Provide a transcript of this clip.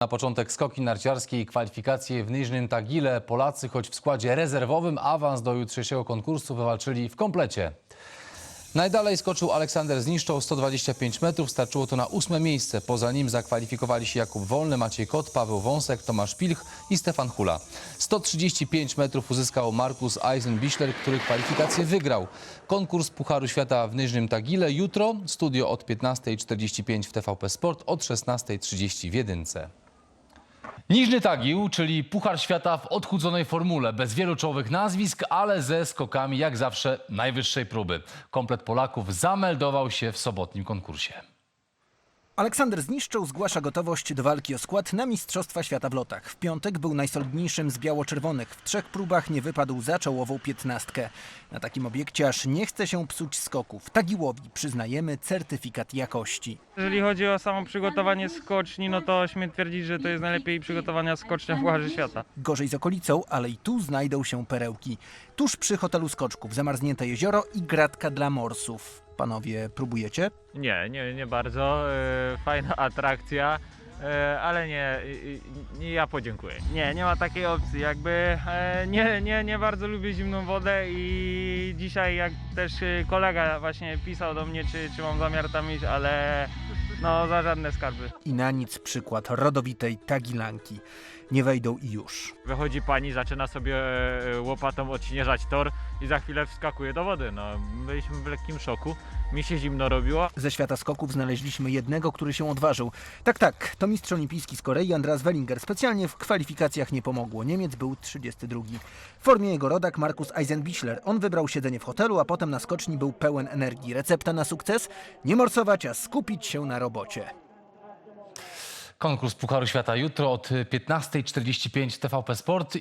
Na początek skoki narciarskie i kwalifikacje w Niżnym Tagile. Polacy, choć w składzie rezerwowym, awans do jutrzejszego konkursu wywalczyli w komplecie. Najdalej skoczył Aleksander Zniszczał 125 metrów, starczyło to na ósme miejsce. Poza nim zakwalifikowali się Jakub Wolny, Maciej Kot, Paweł Wąsek, Tomasz Pilch i Stefan Hula. 135 metrów uzyskał Markus Eisenbichler, który kwalifikację wygrał. Konkurs Pucharu Świata w Niżnym Tagile jutro, studio od 15.45 w TVP Sport, od 16.30 w Jedynce. Niżny Tagil, czyli Puchar Świata w odchudzonej formule, bez wielu czołowych nazwisk, ale ze skokami jak zawsze najwyższej próby. Komplet Polaków zameldował się w sobotnim konkursie. Aleksander Zniszczył zgłasza gotowość do walki o skład na Mistrzostwa Świata w lotach. W piątek był najsolidniejszym z biało-czerwonych. W trzech próbach nie wypadł za czołową piętnastkę. Na takim obiekcie aż nie chce się psuć skoków. Tagiłowi przyznajemy certyfikat jakości. Jeżeli chodzi o samo przygotowanie skoczni, no to śmiem twierdzić, że to jest najlepiej przygotowana skocznia w Pucharze Świata. Gorzej z okolicą, ale i tu znajdą się perełki. Tuż przy hotelu skoczków zamarznięte jezioro i gratka dla morsów. Panowie, próbujecie? Nie, nie, nie bardzo. E, Fajna atrakcja, e, ale nie, nie, ja podziękuję. Nie, nie ma takiej opcji. Jakby e, nie, nie, nie bardzo lubię zimną wodę i dzisiaj jak też kolega właśnie pisał do mnie, czy, czy mam zamiar tam iść, ale no za żadne skarby. I na nic przykład rodowitej Tagilanki. Nie wejdą i już. Wychodzi pani, zaczyna sobie e, łopatą odśnieżać tor i za chwilę wskakuje do wody. No, byliśmy w lekkim szoku. Mi się zimno robiło, Ze świata skoków znaleźliśmy jednego, który się odważył. Tak, tak, to mistrz olimpijski z Korei Andreas Wellinger. Specjalnie w kwalifikacjach nie pomogło. Niemiec był 32. W formie jego rodak Markus Eisenbichler. On wybrał siedzenie w hotelu, a potem na skoczni był pełen energii. Recepta na sukces? Nie morsować, a skupić się na robocie. Konkurs Pucharu Świata jutro od 15.45 w TVP Sport